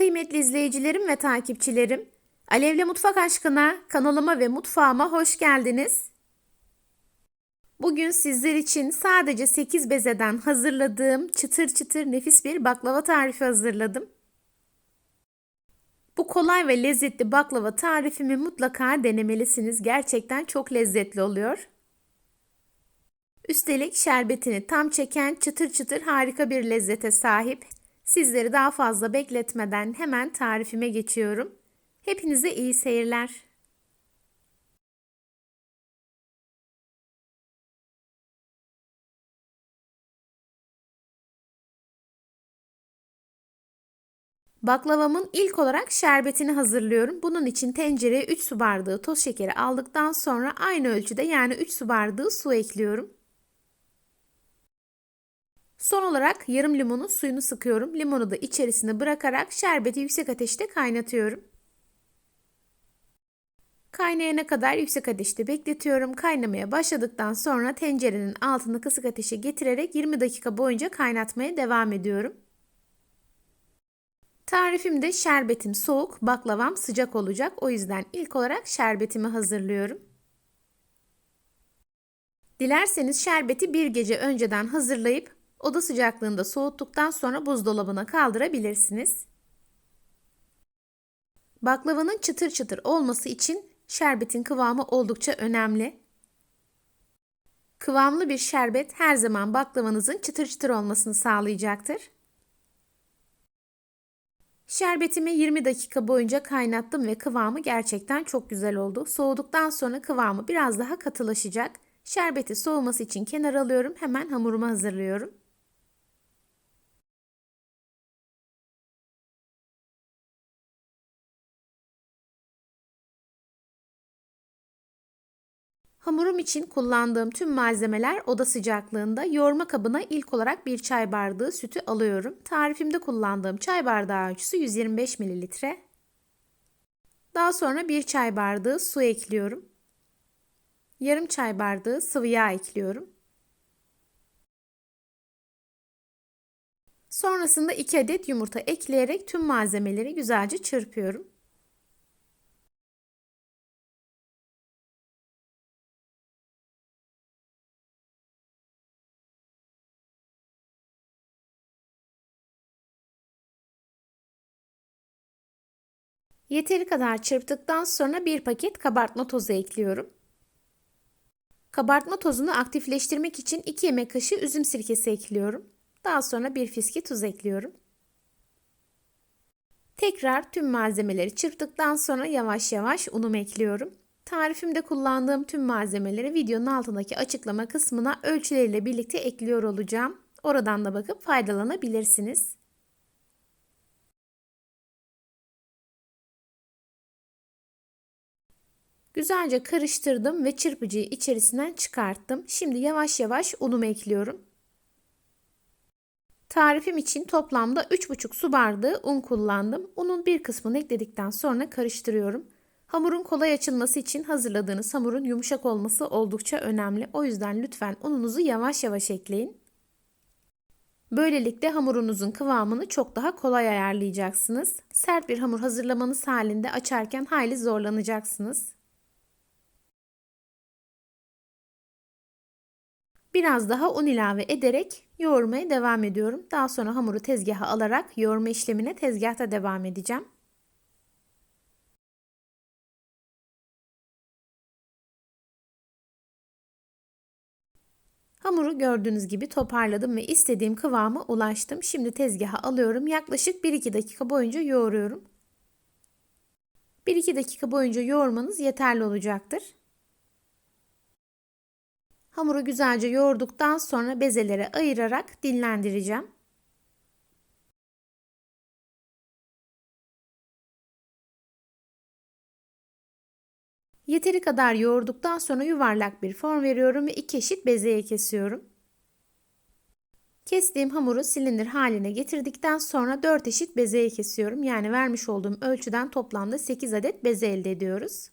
kıymetli izleyicilerim ve takipçilerim. Alevle Mutfak Aşkına kanalıma ve mutfağıma hoş geldiniz. Bugün sizler için sadece 8 bezeden hazırladığım çıtır çıtır nefis bir baklava tarifi hazırladım. Bu kolay ve lezzetli baklava tarifimi mutlaka denemelisiniz. Gerçekten çok lezzetli oluyor. Üstelik şerbetini tam çeken çıtır çıtır harika bir lezzete sahip. Sizleri daha fazla bekletmeden hemen tarifime geçiyorum. Hepinize iyi seyirler. Baklavamın ilk olarak şerbetini hazırlıyorum. Bunun için tencereye 3 su bardağı toz şekeri aldıktan sonra aynı ölçüde yani 3 su bardağı su ekliyorum. Son olarak yarım limonun suyunu sıkıyorum. Limonu da içerisine bırakarak şerbeti yüksek ateşte kaynatıyorum. Kaynayana kadar yüksek ateşte bekletiyorum. Kaynamaya başladıktan sonra tencerenin altını kısık ateşe getirerek 20 dakika boyunca kaynatmaya devam ediyorum. Tarifimde şerbetim soğuk, baklavam sıcak olacak. O yüzden ilk olarak şerbetimi hazırlıyorum. Dilerseniz şerbeti bir gece önceden hazırlayıp oda sıcaklığında soğuttuktan sonra buzdolabına kaldırabilirsiniz. Baklavanın çıtır çıtır olması için şerbetin kıvamı oldukça önemli. Kıvamlı bir şerbet her zaman baklavanızın çıtır çıtır olmasını sağlayacaktır. Şerbetimi 20 dakika boyunca kaynattım ve kıvamı gerçekten çok güzel oldu. Soğuduktan sonra kıvamı biraz daha katılaşacak. Şerbeti soğuması için kenara alıyorum. Hemen hamurumu hazırlıyorum. Hamurum için kullandığım tüm malzemeler oda sıcaklığında. Yoğurma kabına ilk olarak bir çay bardağı sütü alıyorum. Tarifimde kullandığım çay bardağı ölçüsü 125 ml. Daha sonra bir çay bardağı su ekliyorum. Yarım çay bardağı sıvı yağ ekliyorum. Sonrasında 2 adet yumurta ekleyerek tüm malzemeleri güzelce çırpıyorum. Yeteri kadar çırptıktan sonra bir paket kabartma tozu ekliyorum. Kabartma tozunu aktifleştirmek için 2 yemek kaşığı üzüm sirkesi ekliyorum. Daha sonra bir fiske tuz ekliyorum. Tekrar tüm malzemeleri çırptıktan sonra yavaş yavaş unumu ekliyorum. Tarifimde kullandığım tüm malzemeleri videonun altındaki açıklama kısmına ölçüleriyle birlikte ekliyor olacağım. Oradan da bakıp faydalanabilirsiniz. Güzelce karıştırdım ve çırpıcıyı içerisinden çıkarttım. Şimdi yavaş yavaş unumu ekliyorum. Tarifim için toplamda 3,5 su bardağı un kullandım. Unun bir kısmını ekledikten sonra karıştırıyorum. Hamurun kolay açılması için hazırladığınız hamurun yumuşak olması oldukça önemli. O yüzden lütfen ununuzu yavaş yavaş ekleyin. Böylelikle hamurunuzun kıvamını çok daha kolay ayarlayacaksınız. Sert bir hamur hazırlamanız halinde açarken hayli zorlanacaksınız. Biraz daha un ilave ederek yoğurmaya devam ediyorum. Daha sonra hamuru tezgaha alarak yoğurma işlemine tezgahta devam edeceğim. Hamuru gördüğünüz gibi toparladım ve istediğim kıvama ulaştım. Şimdi tezgaha alıyorum. Yaklaşık 1-2 dakika boyunca yoğuruyorum. 1-2 dakika boyunca yoğurmanız yeterli olacaktır. Hamuru güzelce yoğurduktan sonra bezelere ayırarak dinlendireceğim. Yeteri kadar yoğurduktan sonra yuvarlak bir form veriyorum ve iki eşit bezeye kesiyorum. Kestiğim hamuru silindir haline getirdikten sonra 4 eşit bezeye kesiyorum. Yani vermiş olduğum ölçüden toplamda 8 adet beze elde ediyoruz.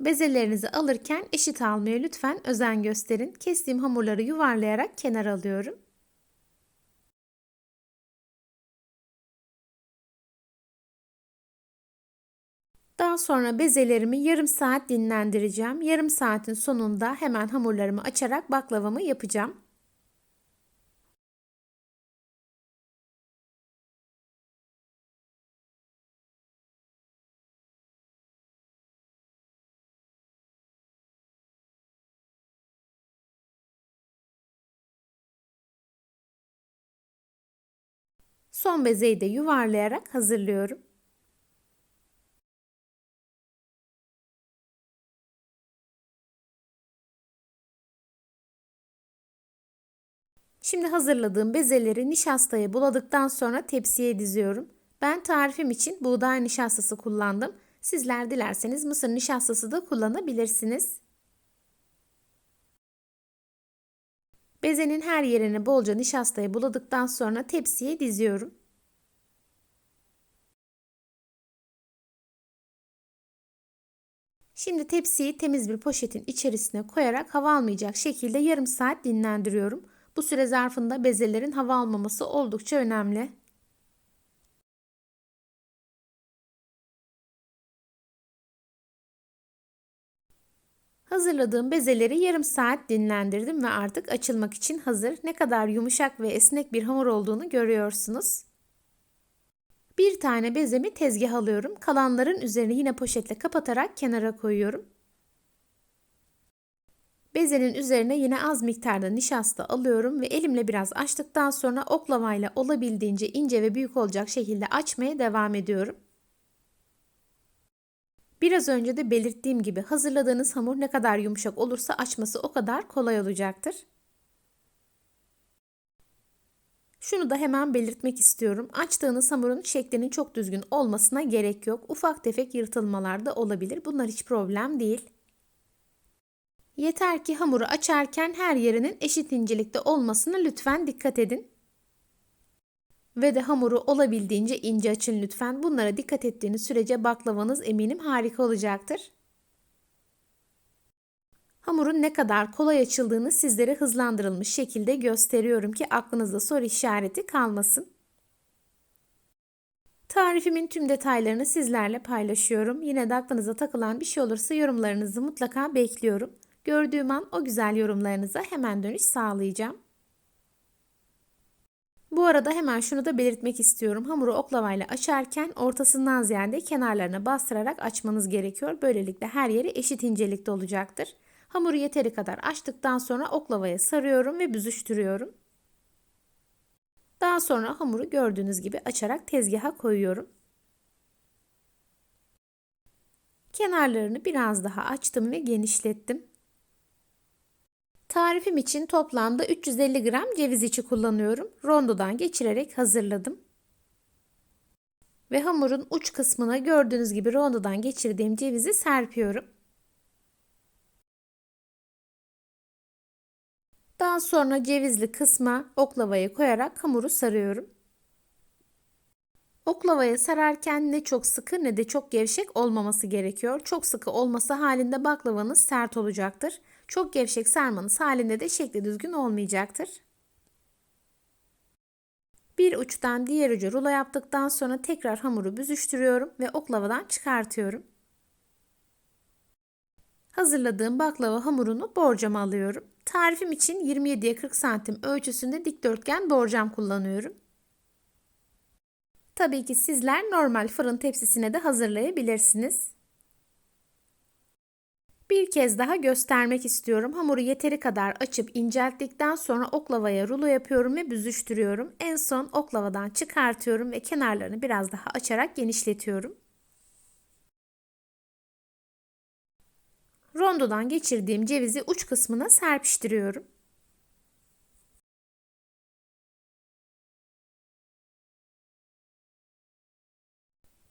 Bezelerinizi alırken eşit almaya lütfen özen gösterin. Kestiğim hamurları yuvarlayarak kenara alıyorum. Daha sonra bezelerimi yarım saat dinlendireceğim. Yarım saatin sonunda hemen hamurlarımı açarak baklavamı yapacağım. Son bezeyi de yuvarlayarak hazırlıyorum. Şimdi hazırladığım bezeleri nişastaya buladıktan sonra tepsiye diziyorum. Ben tarifim için buğday nişastası kullandım. Sizler dilerseniz mısır nişastası da kullanabilirsiniz. Bezenin her yerini bolca nişastaya buladıktan sonra tepsiye diziyorum. Şimdi tepsiyi temiz bir poşetin içerisine koyarak hava almayacak şekilde yarım saat dinlendiriyorum. Bu süre zarfında bezelerin hava almaması oldukça önemli. Hazırladığım bezeleri yarım saat dinlendirdim ve artık açılmak için hazır. Ne kadar yumuşak ve esnek bir hamur olduğunu görüyorsunuz. Bir tane bezemi tezgah alıyorum. Kalanların üzerini yine poşetle kapatarak kenara koyuyorum. Bezenin üzerine yine az miktarda nişasta alıyorum ve elimle biraz açtıktan sonra oklavayla olabildiğince ince ve büyük olacak şekilde açmaya devam ediyorum. Biraz önce de belirttiğim gibi hazırladığınız hamur ne kadar yumuşak olursa açması o kadar kolay olacaktır. Şunu da hemen belirtmek istiyorum. Açtığınız hamurun şeklinin çok düzgün olmasına gerek yok. Ufak tefek yırtılmalar da olabilir. Bunlar hiç problem değil. Yeter ki hamuru açarken her yerinin eşit incelikte olmasına lütfen dikkat edin. Ve de hamuru olabildiğince ince açın lütfen. Bunlara dikkat ettiğiniz sürece baklavanız eminim harika olacaktır. Hamurun ne kadar kolay açıldığını sizlere hızlandırılmış şekilde gösteriyorum ki aklınızda soru işareti kalmasın. Tarifimin tüm detaylarını sizlerle paylaşıyorum. Yine de aklınıza takılan bir şey olursa yorumlarınızı mutlaka bekliyorum. Gördüğüm an o güzel yorumlarınıza hemen dönüş sağlayacağım. Bu arada hemen şunu da belirtmek istiyorum. Hamuru oklavayla açarken ortasından ziyade kenarlarına bastırarak açmanız gerekiyor. Böylelikle her yeri eşit incelikte olacaktır. Hamuru yeteri kadar açtıktan sonra oklavaya sarıyorum ve büzüştürüyorum. Daha sonra hamuru gördüğünüz gibi açarak tezgaha koyuyorum. Kenarlarını biraz daha açtım ve genişlettim. Tarifim için toplamda 350 gram ceviz içi kullanıyorum. Rondodan geçirerek hazırladım. Ve hamurun uç kısmına gördüğünüz gibi rondodan geçirdiğim cevizi serpiyorum. Daha sonra cevizli kısma oklavayı koyarak hamuru sarıyorum. Oklavaya sararken ne çok sıkı ne de çok gevşek olmaması gerekiyor. Çok sıkı olması halinde baklavanız sert olacaktır. Çok gevşek sarmanız halinde de şekli düzgün olmayacaktır. Bir uçtan diğer ucu rulo yaptıktan sonra tekrar hamuru büzüştürüyorum ve oklavadan çıkartıyorum. Hazırladığım baklava hamurunu borcama alıyorum. Tarifim için 27'ye 40 santim ölçüsünde dikdörtgen borcam kullanıyorum. Tabii ki sizler normal fırın tepsisine de hazırlayabilirsiniz. Bir kez daha göstermek istiyorum. Hamuru yeteri kadar açıp incelttikten sonra oklavaya rulo yapıyorum ve büzüştürüyorum. En son oklavadan çıkartıyorum ve kenarlarını biraz daha açarak genişletiyorum. Rondodan geçirdiğim cevizi uç kısmına serpiştiriyorum.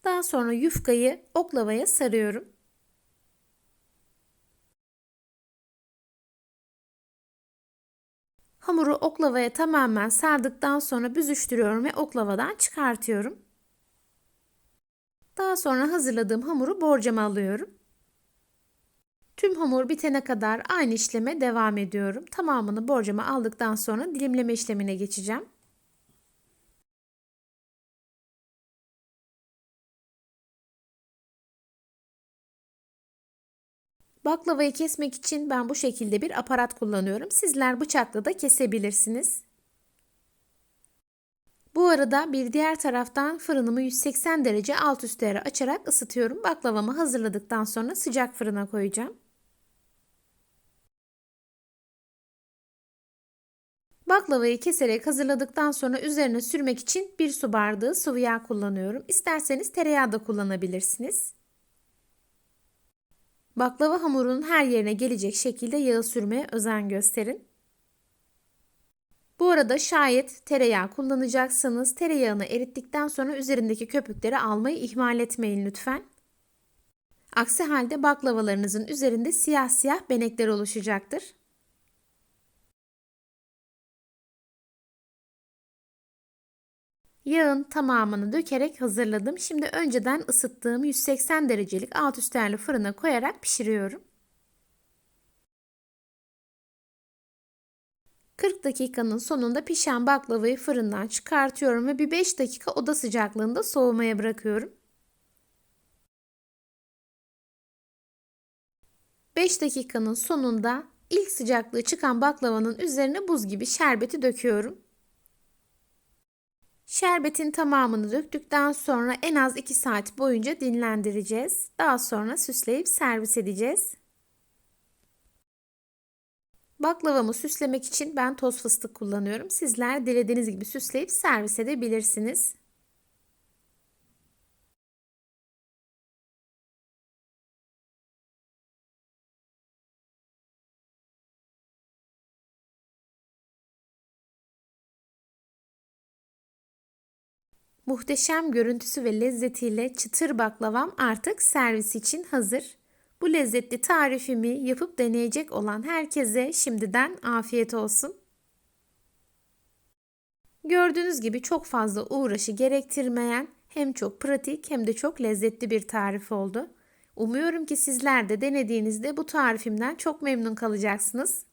Daha sonra yufkayı oklavaya sarıyorum. Hamuru oklavaya tamamen sardıktan sonra büzüştürüyorum ve oklavadan çıkartıyorum. Daha sonra hazırladığım hamuru borcama alıyorum. Tüm hamur bitene kadar aynı işleme devam ediyorum. Tamamını borcama aldıktan sonra dilimleme işlemine geçeceğim. Baklavayı kesmek için ben bu şekilde bir aparat kullanıyorum. Sizler bıçakla da kesebilirsiniz. Bu arada bir diğer taraftan fırınımı 180 derece alt üst ayarı açarak ısıtıyorum. Baklavamı hazırladıktan sonra sıcak fırına koyacağım. Baklavayı keserek hazırladıktan sonra üzerine sürmek için bir su bardağı sıvı yağ kullanıyorum. İsterseniz tereyağı da kullanabilirsiniz. Baklava hamurunun her yerine gelecek şekilde yağı sürmeye özen gösterin. Bu arada şayet tereyağı kullanacaksanız tereyağını erittikten sonra üzerindeki köpükleri almayı ihmal etmeyin lütfen. Aksi halde baklavalarınızın üzerinde siyah siyah benekler oluşacaktır. Yağın tamamını dökerek hazırladım. Şimdi önceden ısıttığım 180 derecelik alt üst fırına koyarak pişiriyorum. 40 dakikanın sonunda pişen baklavayı fırından çıkartıyorum ve bir 5 dakika oda sıcaklığında soğumaya bırakıyorum. 5 dakikanın sonunda ilk sıcaklığı çıkan baklavanın üzerine buz gibi şerbeti döküyorum. Şerbetin tamamını döktükten sonra en az 2 saat boyunca dinlendireceğiz. Daha sonra süsleyip servis edeceğiz. Baklavamı süslemek için ben toz fıstık kullanıyorum. Sizler dilediğiniz gibi süsleyip servis edebilirsiniz. Muhteşem görüntüsü ve lezzetiyle çıtır baklavam artık servis için hazır. Bu lezzetli tarifimi yapıp deneyecek olan herkese şimdiden afiyet olsun. Gördüğünüz gibi çok fazla uğraşı gerektirmeyen hem çok pratik hem de çok lezzetli bir tarif oldu. Umuyorum ki sizler de denediğinizde bu tarifimden çok memnun kalacaksınız.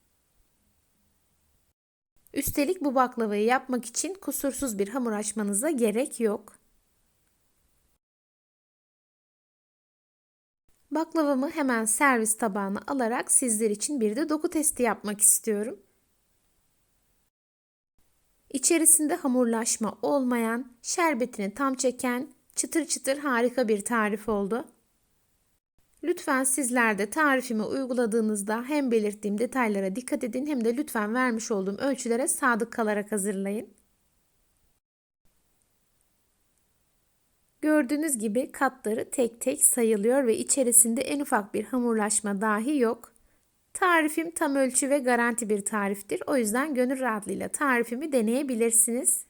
Üstelik bu baklavayı yapmak için kusursuz bir hamur açmanıza gerek yok. Baklavamı hemen servis tabağına alarak sizler için bir de doku testi yapmak istiyorum. İçerisinde hamurlaşma olmayan, şerbetini tam çeken, çıtır çıtır harika bir tarif oldu. Lütfen sizler de tarifimi uyguladığınızda hem belirttiğim detaylara dikkat edin hem de lütfen vermiş olduğum ölçülere sadık kalarak hazırlayın. Gördüğünüz gibi katları tek tek sayılıyor ve içerisinde en ufak bir hamurlaşma dahi yok. Tarifim tam ölçü ve garanti bir tariftir. O yüzden gönül rahatlığıyla tarifimi deneyebilirsiniz.